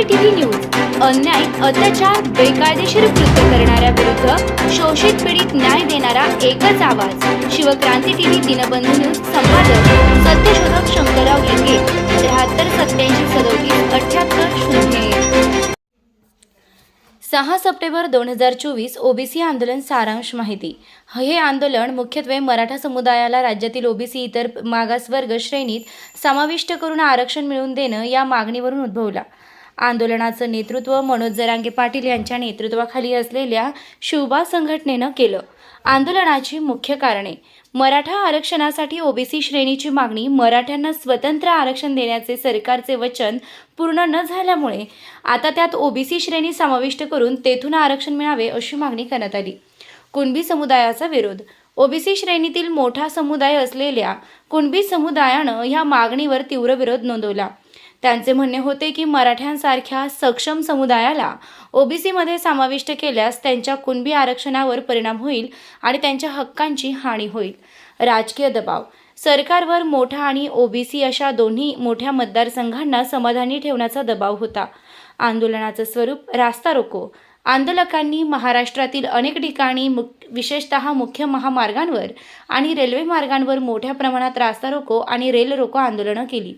OBC TV news अन्याय अत्याचार बेकायदेशीर कृत्य करणाऱ्या विरुद्ध शोषित पीडित न्याय देणारा एकच आवाज. शिवक्रांती टीव्ही दिनबंधू न्यूज संपादक सत्यशोधक शंकरराव लिंगे त्र्याहत्तर सत्याऐंशी सदोतीस अठ्याहत्तर शून्य सहा सप्टेंबर दोन हजार चोवीस ओबीसी आंदोलन सारांश माहिती. हे आंदोलन मुख्यत्वे मराठा समुदायाला राज्यातील ओबीसी इतर मागासवर्ग श्रेणीत समाविष्ट करून आरक्षण मिळवून देणं या मागणीवरून उद्भवला. आंदोलनाचं नेतृत्व मनोज जरांगे पाटील यांच्या नेतृत्वाखाली असलेल्या शिवबा संघटनेनं केलं. आंदोलनाची मुख्य कारणे मराठा आरक्षणासाठी ओबीसी श्रेणीची मागणी मराठ्यांना स्वतंत्र आरक्षण देण्याचे सरकारचे वचन पूर्ण न झाल्यामुळे आता त्यात ओबीसी श्रेणी समाविष्ट करून तेथून आरक्षण मिळावे अशी मागणी करण्यात आली. कुणबी समुदायाचा विरोध ओबीसी श्रेणीतील मोठा समुदाय असलेल्या कुणबी समुदायानं ह्या मागणीवर तीव्र विरोध नोंदवला. त्यांचे म्हणणे होते की मराठ्यांसारख्या सक्षम समुदायाला ओबीसीमध्ये समाविष्ट केल्यास त्यांच्या कुणबी आरक्षणावर परिणाम होईल आणि त्यांच्या हक्कांची हानी होईल. राजकीय दबाव. सरकारवर मोठा आणि ओबीसी अशा दोन्ही मोठ्या मतदारसंघांना समाधानी ठेवण्याचा दबाव होता. आंदोलनाचं स्वरूप रास्ता रोको. आंदोलकांनी महाराष्ट्रातील अनेक ठिकाणी मुक विशेषतः मुख्य महामार्गांवर आणि रेल्वे मार्गांवर मोठ्या प्रमाणात रास्ता रोको आणि रेल रोको आंदोलनं केली.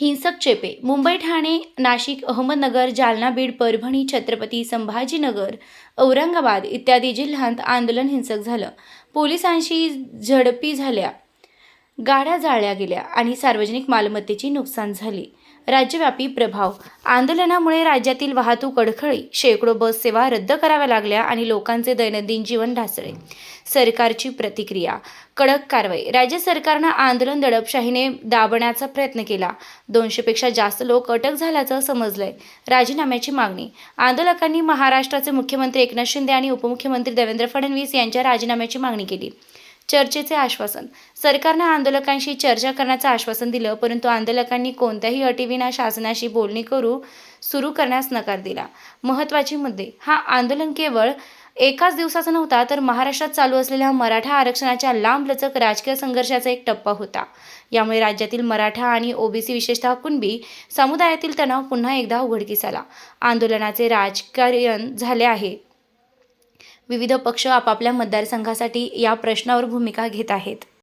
हिंसक चेपे. मुंबई ठाणे नाशिक अहमदनगर जालना बीड परभणी छत्रपती संभाजीनगर औरंगाबाद इत्यादी जिल्ह्यांत आंदोलन हिंसक झालं. पोलिसांशी झडपी झाल्या. गाड्या जाळल्या गेल्या आणि सार्वजनिक मालमत्तेची नुकसान झाली. राज्यव्यापी प्रभाव. आंदोलनामुळे राज्यातील वाहतूक अडखळी शेकडो बस सेवा रद्द कराव्या लागल्या आणि लोकांचे दैनंदिन जीवन ढासळे सरकारची प्रतिक्रिया. कडक कारवाई. राज्य सरकारनं आंदोलन दडपशाहीने दाबण्याचा प्रयत्न केला. दोनशेपेक्षा जास्त लोक अटक झाल्याचं समजलंय. राजीनाम्याची मागणी. आंदोलकांनी महाराष्ट्राचे मुख्यमंत्री एकनाथ शिंदे आणि उपमुख्यमंत्री देवेंद्र फडणवीस यांच्या राजीनाम्याची मागणी केली. चर्चेचे आश्वासन. सरकारनं आंदोलकांशी चर्चा करण्याचं आश्वासन दिलं परंतु आंदोलकांनी कोणत्याही अटीविना शासनाशी बोलणी करू सुरू करण्यास नकार दिला. महत्त्वाचे मुद्दे. हा आंदोलन केवळ एकाच दिवसाचा नव्हता तर महाराष्ट्रात चालू असलेल्या मराठा आरक्षणाच्या लांबलचक राजकीय संघर्षाचा एक टप्पा होता. यामुळे राज्यातील मराठा आणि ओबीसी विशेषतः कुणबी समुदायातील तणाव पुन्हा एकदा उघडकीस आला. आंदोलनाचे राजकारण झाले आहे. विविध पक्ष आपापल्या मतदारसंघासाठी या प्रश्नावर भूमिका घेत आहेत.